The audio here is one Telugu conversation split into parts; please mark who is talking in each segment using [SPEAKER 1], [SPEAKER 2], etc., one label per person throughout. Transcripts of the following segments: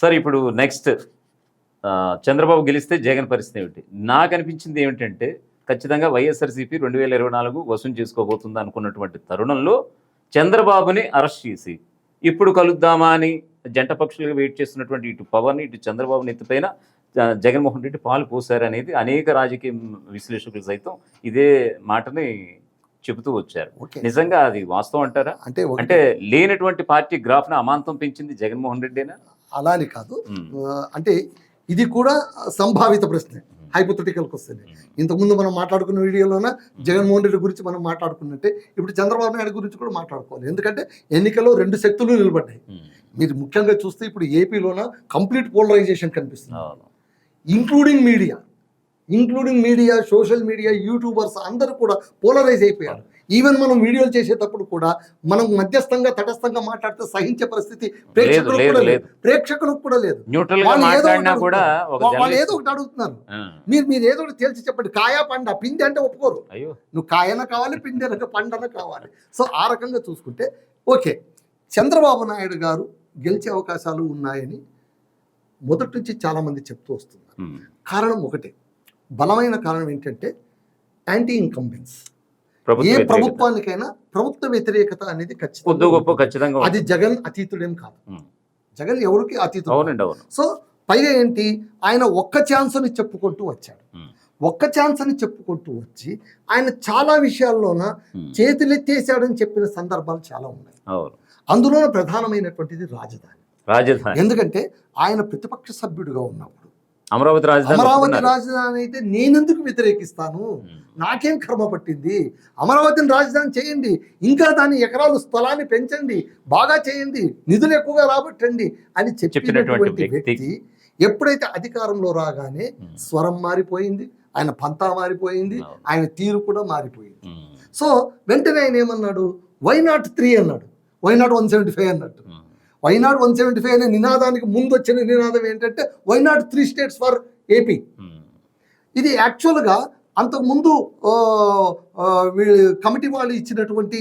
[SPEAKER 1] సార్ ఇప్పుడు నెక్స్ట్ చంద్రబాబు గెలిస్తే జగన్ పరిస్థితి ఏమిటి? నాకు అనిపించింది ఏమిటంటే ఖచ్చితంగా వైఎస్ఆర్సీపీ రెండు వేల ఇరవై నాలుగు వసూలు చేసుకోబోతుంది అనుకున్నటువంటి తరుణంలో చంద్రబాబుని అరెస్ట్ చేసి ఇప్పుడు కలుద్దామా అని జంట పక్షులుగా వెయిట్ చేస్తున్నటువంటి ఇటు పవన్ ఇటు చంద్రబాబు నెత్తిపైన జగన్మోహన్ రెడ్డి పాలు పోశారు అనేది అనేక రాజకీయ విశ్లేషకులు సైతం ఇదే మాటని చెబుతూ వచ్చారు. నిజంగా అది వాస్తవం అంటారా?
[SPEAKER 2] అంటే
[SPEAKER 1] అంటే లేనటువంటి పార్టీ గ్రాఫ్ను అమాంతం పెంచింది జగన్మోహన్ రెడ్డినా?
[SPEAKER 2] అలా అని కాదు. అంటే ఇది కూడా సంభావిత ప్రశ్నే హైపోథెటికల్కి వస్తుంది ఇంతకుముందు మనం మాట్లాడుకున్న వీడియోలోన జగన్మోహన్ రెడ్డి గురించి మనం మాట్లాడుకున్నట్టే ఇప్పుడు చంద్రబాబు నాయుడు గురించి కూడా మాట్లాడుకోవాలి. ఎందుకంటే ఎన్నికల్లో రెండు శక్తులు నిలబడ్డాయి. మీరు ముఖ్యంగా చూస్తే ఇప్పుడు ఏపీలోన కంప్లీట్ పోలరైజేషన్ కనిపిస్తుంది. Including media including media social media YouTubers అందరూ కూడా పోలరైజ్ అయిపోయారు. ఈవెన్ మనం వీడియోలు చేసేటప్పుడు కూడా మనం మధ్యస్థంగా తటస్థంగా మాట్లాడితే సహించే పరిస్థితి ప్రేక్షకులకు కూడా లేదు. ప్రేక్షకులకు కూడా లేదు. వాళ్ళు ఏదో వాళ్ళు ఏదో ఒకటి అడుగుతున్నారు. మీరు మీరు ఏదో ఒకటి తేల్చి చెప్పండి. కాయా పండ? పిండి అంటే ఒప్పుకోరు. నువ్వు కాయన కావాలి పిండి అనక పండన కావాలి? సో ఆ రకంగా చూసుకుంటే ఓకే. చంద్రబాబు నాయుడు గారు గెలిచే అవకాశాలు ఉన్నాయని మొదటి నుంచి చాలామంది చెప్తూ వస్తున్నారు. కారణం ఒకటే. బలమైన కారణం ఏంటంటే యాంటీ ఇన్కంబెన్స్ ఏ. ప్రభుత్వానికైనా ప్రభుత్వ వ్యతిరేకత అనేది ఖచ్చితంగా అది. జగన్ అతీతుడేం కాదు. జగన్ ఎవరికి అతీతుడు సో పైగా ఏంటి ఆయన ఒక్క ఛాన్స్ అని చెప్పుకుంటూ వచ్చాడు. ఒక్క ఛాన్స్ అని చెప్పుకుంటూ వచ్చి ఆయన చాలా విషయాల్లోన. చేతులెత్తేసాడని చెప్పిన సందర్భాలు చాలా ఉన్నాయి అందులో ప్రధానమైనటువంటిది రాజధాని
[SPEAKER 1] రాజధాని
[SPEAKER 2] ఎందుకంటే ఆయన ప్రతిపక్ష సభ్యుడిగా ఉన్నప్పుడు
[SPEAKER 1] అమరావతి రాజధాని
[SPEAKER 2] అమరావతి. రాజధాని అయితే నేనెందుకు వ్యతిరేకిస్తాను. నాకేం కర్మ పట్టింది అమరావతిని రాజధాని చేయండి ఇంకా దాని ఎకరాలు స్థలాన్ని పెంచండి బాగా చేయండి నిధులు ఎక్కువగా రాబట్టండి అని చెప్పినటువంటి
[SPEAKER 1] వ్యక్తి.
[SPEAKER 2] ఎప్పుడైతే అధికారంలో రాగానే. స్వరం మారిపోయింది ఆయన పంతా మారిపోయింది. ఆయన తీరు కూడా మారిపోయింది. సో వెంటనే ఆయన ఏమన్నాడు వై నాట్ త్రీ అన్నాడు why not one seventy five అన్నట్టు
[SPEAKER 1] ఉమ్.
[SPEAKER 2] Why not one seventy five అనే నినాదానికి ముందు వచ్చిన నినాదం ఏంటంటే why not three states for AP. ఇది యాక్చువల్గా అంతకుముందు కమిటీ వాళ్ళు ఇచ్చినటువంటి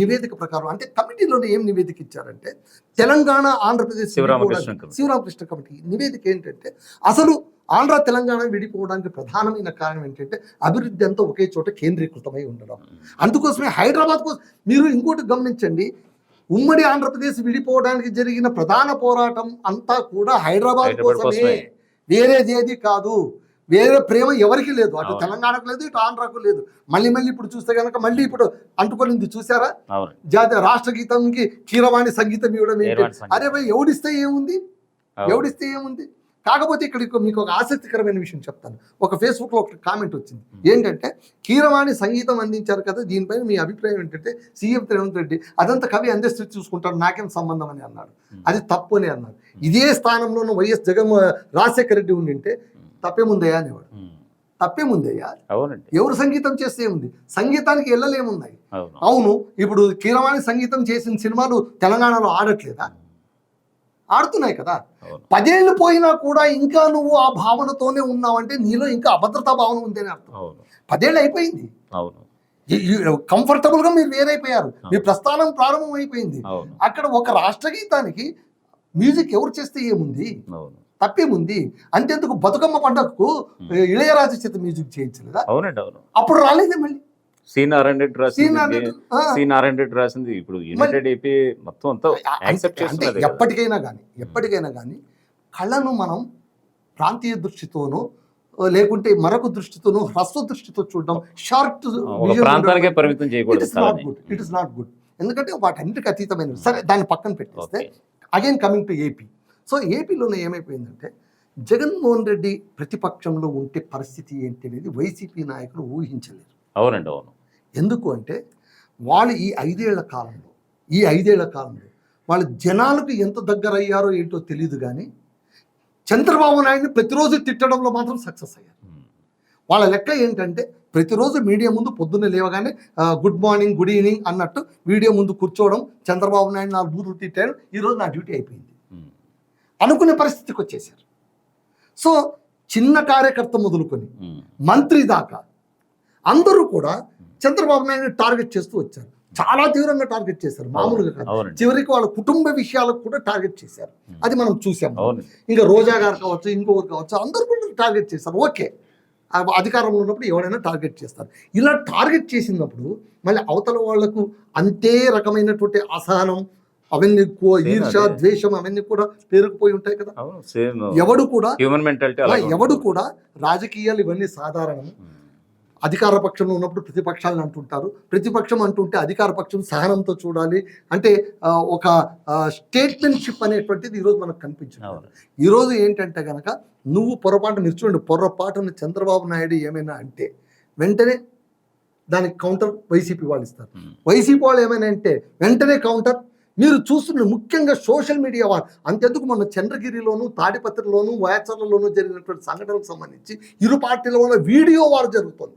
[SPEAKER 2] నివేదిక ప్రకారం అంటే కమిటీలోనే ఏం నివేదిక ఇచ్చారంటే తెలంగాణ ఆంధ్రప్రదేశ్
[SPEAKER 1] శివరామకృష్ణ కమిటీ.
[SPEAKER 2] శివరామకృష్ణ కమిటీ నివేదిక ఏంటంటే అసలు ఆంధ్ర తెలంగాణ విడిపోవడానికి ప్రధానమైన కారణం ఏంటంటే అభివృద్ధి అంతా ఒకే చోట కేంద్రీకృతమై ఉండడం అందుకోసమే హైదరాబాద్ కోసం మీరు ఇంకోటి గమనించండి ఉమ్మడి ఆంధ్రప్రదేశ్ విడిపోవడానికి జరిగిన ప్రధాన పోరాటం అంతా కూడా హైదరాబాద్ కోసమే.
[SPEAKER 1] కోసమే.
[SPEAKER 2] వేరేది ఏది కాదు. వేరే ప్రేమ ఎవరికి లేదు. అటు. తెలంగాణకు లేదు ఇటు ఆంధ్రాకు లేదు. మళ్ళీ మళ్ళీ ఇప్పుడు చూస్తే కనుక మళ్ళీ ఇప్పుడు అంటుకొనింది చూసారా జాతీయ రాష్ట్ర గీతంకి కీరవాణి సంగీతం ఇవ్వడం ఏంటి. అరే భయ్ ఎవడిస్తే ఏముంది. ఎవడిస్తే ఏముంది? కాకపోతే ఇక్కడ ఇంకో- మీకు ఒక ఆసక్తికరమైన విషయం చెప్తాను. ఒక ఫేస్బుక్లో ఒక కామెంట్ వచ్చింది. ఏంటంటే కీరవాణి సంగీతం అందించారు కదా దీనిపైన మీ అభిప్రాయం ఏంటంటే సీఎం రేవంత్ రెడ్డి అదంతా కవి అందేస్తూ చూసుకుంటారు నాకేం సంబంధం అని అన్నాడు. అది తప్పు అని అన్నాడు. ఇదే స్థానంలోనూ వైఎస్ జగన్ రాజశేఖర రెడ్డి ఉండింటే తప్పేముందయ్యా అనేవాడు.
[SPEAKER 1] ఉమ్.
[SPEAKER 2] తప్పేముందయ్యా? ఎవరు సంగీతం చేస్తే ఏముంది? సంగీతానికి వెళ్ళలేమున్నాయి
[SPEAKER 1] అవును
[SPEAKER 2] ఇప్పుడు కీరవాణి సంగీతం చేసిన సినిమాలు తెలంగాణలో ఆడట్లేదా? ఆడుతున్నాయి కదా. పదేళ్ళు పోయినా కూడా ఇంకా నువ్వు ఆ భావనతోనే ఉన్నావంటే నీలో ఇంకా అభద్రతా భావన ఉందని అర్థం. పదేళ్ళు అయిపోయింది. కంఫర్టబుల్గా మీరు వేరైపోయారు. మీ ప్రస్థానం ప్రారంభం అయిపోయింది అక్కడ ఒక రాష్ట్ర గీతానికి మ్యూజిక్ ఎవరు చేస్తే ఏముంది? తప్పేముంది? అంతేందుకు బతుకమ్మ పండగకు ఇళయరాజు చేత మ్యూజిక్ చేయించలేదా?
[SPEAKER 1] అవునండి అవును.
[SPEAKER 2] అప్పుడు రాలేదే మళ్ళీ.
[SPEAKER 1] సి నారాయణ రెడ్డి
[SPEAKER 2] సి
[SPEAKER 1] రాసింది
[SPEAKER 2] నారాయణ ఆ.
[SPEAKER 1] సి నారాయణ రెడ్డి రాసింది ఇప్పుడు యునైటెడ్ ఏపీ మొత్తం అంతా యాక్సెప్ట్ చేస్తున్నది.
[SPEAKER 2] ఎప్పటికైనా కానీ ఎప్పటికైనా కానీ కళను మనం ప్రాంతీయ దృష్టితోనో లేకుంటే మరొక దృష్టితోనో హ్రస్వ దృష్టితో చూడడం షార్ట్
[SPEAKER 1] ప్రాంతానికే పరిమితం
[SPEAKER 2] ఇట్
[SPEAKER 1] చేయకూడదు
[SPEAKER 2] is not. Good it is not good ఎందుకంటే వాటన్నిటికి అతీతమైనది సరే దాన్ని పక్కన పెట్టేస్తే. Again coming to AP so ఏపీలోనే ఏమైపోయిందంటే జగన్మోహన్ రెడ్డి ప్రతిపక్షంలో ఉంటే పరిస్థితి ఏంటి అనేది వైసీపీ నాయకులు ఊహించలేరు
[SPEAKER 1] అవునండి అవును
[SPEAKER 2] ఎందుకు అంటే వాళ్ళు ఈ ఐదేళ్ళ కాలంలో ఈ ఐదేళ్ళ కాలంలో వాళ్ళు జనాలకు ఎంత దగ్గర అయ్యారో ఏంటో తెలియదు కానీ చంద్రబాబు నాయుడిని ప్రతిరోజు తిట్టడంలో మాత్రం సక్సెస్ అయ్యారు. వాళ్ళ లెక్క ఏంటంటే ప్రతిరోజు మీడియా ముందు పొద్దున్నే లేవగానే గుడ్ మార్నింగ్ గుడ్ ఈవినింగ్ అన్నట్టు వీడియో ముందు కూర్చోవడం చంద్రబాబు నాయుడు నాలుగు బూతులు తిట్టాడు ఈరోజు నా డ్యూటీ అయిపోయింది. అనుకునే పరిస్థితికి వచ్చేసారు సో చిన్న కార్యకర్త మొదలుకొని. మంత్రి దాకా అందరూ కూడా చంద్రబాబు నాయుడు టార్గెట్ చేస్తూ వచ్చారు. చాలా తీవ్రంగా టార్గెట్ చేశారు మామూలుగా కాదు. చివరికి వాళ్ళ కుటుంబ విషయాలకు కూడా టార్గెట్ చేశారు. అది మనం చూసాం. ఇంకా రోజా గారు కావచ్చు ఇంకొకరు కావచ్చు అందరూ కూడా టార్గెట్ చేస్తారు ఓకే. అధికారంలో ఉన్నప్పుడు ఎవరైనా టార్గెట్ చేస్తారు. ఇలా టార్గెట్ చేసినప్పుడు మళ్ళీ అవతల వాళ్ళకు అంతే రకమైనటువంటి అసహనం అవన్నీ ఈర్ష. ద్వేషం అవన్నీ కూడా పేరుకుపోయి ఉంటాయి కదా. ఎవడు కూడా ఎవడు కూడా రాజకీయాలు ఇవన్నీ సాధారణం. అధికార పక్షంలో ఉన్నప్పుడు ప్రతిపక్షాలను అంటుంటారు. ప్రతిపక్షం అంటుంటే అధికార పక్షం సహనంతో చూడాలి. అంటే ఒక స్టేట్మెంట్షిప్ అనేటువంటిది ఈరోజు మనకు కనిపించింది. ఈరోజు ఏంటంటే గనక నువ్వు పొరపాటు మీరు చూడండి పొరపాటున చంద్రబాబు నాయుడు ఏమైనా అంటే వెంటనే దానికి కౌంటర్ వైసీపీ వాళ్ళు ఇస్తారు. వైసీపీ వాళ్ళు ఏమైనా అంటే వెంటనే కౌంటర్. మీరు చూస్తున్న ముఖ్యంగా సోషల్ మీడియా వాళ్ళు అంతెందుకు మొన్న చంద్రగిరిలోను తాడిపత్రిలోను వాయచర్లలోను జరిగినటువంటి సంఘటనలకు సంబంధించి ఇరు పార్టీల వల్ల వీడియో వారు జరుగుతుంది.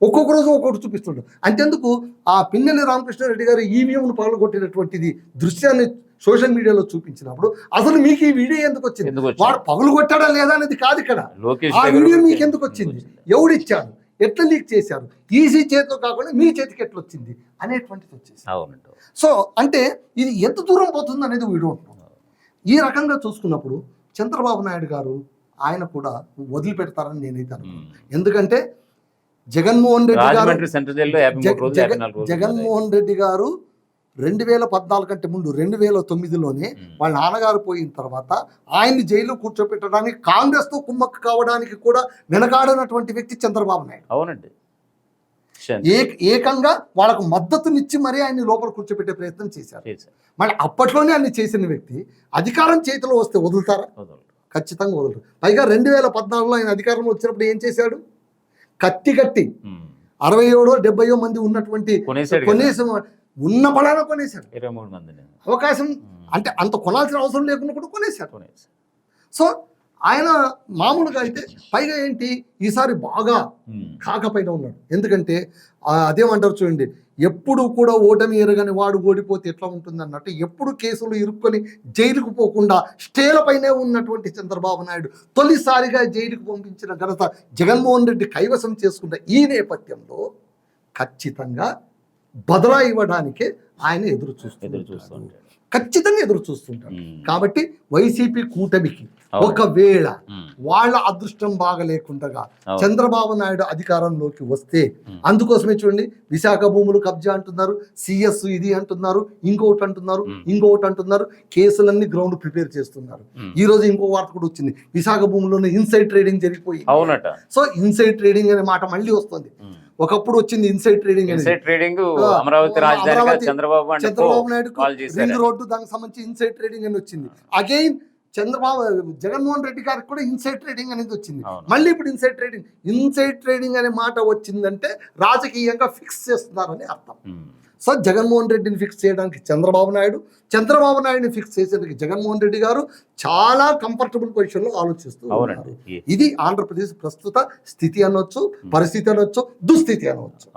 [SPEAKER 2] ఒక్కొక్క రోజు ఒక్కొక్కటి చూపిస్తుంటారు అంతెందుకు ఆ పిన్నెల్లి రామకృష్ణారెడ్డి గారు ఈవీఎంను పగలగొట్టినటువంటిది దృశ్యాన్ని సోషల్ మీడియాలో చూపించినప్పుడు అసలు మీకు ఈ వీడియో ఎందుకు వచ్చింది? వాడు పగులు కొట్టాడా లేదా అనేది కాదు ఇక్కడ. ఆ వీడియో మీకు ఎందుకు వచ్చింది? ఎవడిచ్చాడు? ఎట్లా లీక్ చేశారు? ఈజీ చేతితో కాకుండా మీ చేతికి ఎట్లా వచ్చింది? అనేటువంటిది వచ్చేసి సో అంటే ఇది ఎంత దూరం పోతుంది అనేది వీడు ఈ రకంగా చూసుకున్నప్పుడు చంద్రబాబు నాయుడు గారు ఆయన కూడా వదిలిపెడతారని నేనైతే అనుకోను ఎందుకంటే జగన్మోహన్ రెడ్డి గారు
[SPEAKER 1] సెంట్రల్ జైల్లో
[SPEAKER 2] జగన్మోహన్ రెడ్డి గారు రెండు వేల పద్నాలుగు కంటే ముందు రెండు వేల తొమ్మిదిలోనే. వాళ్ళ నాన్నగారు పోయిన తర్వాత ఆయన్ని జైలు కూర్చోపెట్టడానికి కాంగ్రెస్తో కుమ్మక్కు కావడానికి కూడా వెనకాడనటువంటి వ్యక్తి చంద్రబాబు నాయుడు.
[SPEAKER 1] అవునండి.
[SPEAKER 2] ఏ ఏకంగా వాళ్ళకు మద్దతునిచ్చి మరీ ఆయన్ని లోపల కూర్చోపెట్టే ప్రయత్నం చేశారు. మళ్ళీ అప్పట్లోనే అన్ని చేసిన వ్యక్తి అధికారం చేతిలో వస్తే వదులుతారా. ఖచ్చితంగా వదలరు పైగా రెండు వేల పద్నాలుగులో ఆయన అధికారంలో వచ్చినప్పుడు ఏం చేశాడు? కత్తి కట్టి. అరవై ఏడో డెబ్బయో మంది ఉన్నటువంటి. కొనేసం ఉన్న బలాన కొనేశాడు
[SPEAKER 1] ఇరవై మూడు మందిని
[SPEAKER 2] అవకాశం. అంటే అంత కొనాల్సిన అవసరం లేకుండా కూడా
[SPEAKER 1] కొనేసాడు.
[SPEAKER 2] సో ఆయన మామూలుగా అయితే పైగా ఏంటి ఈసారి బాగా
[SPEAKER 1] ఉమ్.
[SPEAKER 2] కాకపోయినా ఉన్నాడు. ఎందుకంటే అదేమంటారు చూడండి ఎప్పుడు కూడా ఓటమి ఎరగని వాడు ఓడిపోతే ఎట్లా ఉంటుంది అన్నట్టు ఎప్పుడు కేసులు ఇరుక్కొని జైలుకు పోకుండా స్టేలపైనే ఉన్నటువంటి చంద్రబాబు నాయుడు తొలిసారిగా జైలుకు పంపించిన ఘనత జగన్మోహన్ రెడ్డి కైవసం చేసుకున్న ఈ నేపథ్యంలో ఖచ్చితంగా బదలా ఇవ్వడానికే ఆయన ఎదురు
[SPEAKER 1] ఎదురు
[SPEAKER 2] చూస్తున్నారు
[SPEAKER 1] చూస్తూ ఉంటాడు.
[SPEAKER 2] ఖచ్చితంగా ఎదురు చూస్తుంటాడు
[SPEAKER 1] ఉమ్.
[SPEAKER 2] కాబట్టి వైసీపీ కూటమికి. ఒకవేళ. వాళ్ళ అదృష్టం బాగా లేకుండగా
[SPEAKER 1] అవును.
[SPEAKER 2] చంద్రబాబు నాయుడు అధికారంలోకి వస్తే. అందుకోసమే చూడండి విశాఖ భూములు కబ్జా అంటున్నారు సిఎస్ ఇది అంటున్నారు ఇంకొకటి అంటున్నారు. ఇంకొకటి అంటున్నారు కేసులన్నీ గ్రౌండ్ ప్రిపేర్ చేస్తున్నారు. ఈ రోజు ఇంకో వార్త కూడా వచ్చింది విశాఖ భూముల్లోనే ఇన్సైడ్ ట్రేడింగ్ జరిగిపోయింది
[SPEAKER 1] అవునట
[SPEAKER 2] సో ఇన్సైడ్ ట్రేడింగ్ అనే మాట మళ్ళీ వస్తుంది. ఒకప్పుడు వచ్చింది inside trading
[SPEAKER 1] inside trading Amaravati
[SPEAKER 2] Amaravati-
[SPEAKER 1] Chandrababu
[SPEAKER 2] Chandrababu Naidu ring road దానికి సంబంధించి ఇన్సైడ్ ట్రేడింగ్ అని వచ్చింది. అగైన్ చంద్రబాబు జగన్మోహన్ రెడ్డి గారికి కూడా ఇన్సైడ్ ట్రేడింగ్ అనేది వచ్చింది. మళ్ళీ ఇప్పుడు ఇన్సైడ్ ట్రేడింగ్. ఇన్సైడ్ ట్రేడింగ్ అనే మాట వచ్చిందంటే రాజకీయంగా ఫిక్స్ చేస్తున్నారని అర్థం. సో జగన్మోహన్ రెడ్డిని ఫిక్స్ చేయడానికి చంద్రబాబు నాయుడు చంద్రబాబు నాయుడిని ఫిక్స్ చేసేందుకు జగన్మోహన్ రెడ్డి గారు చాలా కంఫర్టబుల్ పొజిషన్లో ఆలోచిస్తూ ఉన్నారు. ఇది ఆంధ్రప్రదేశ్ ప్రస్తుత స్థితి అనొచ్చు పరిస్థితి అనొచ్చు దుస్థితి అనవచ్చు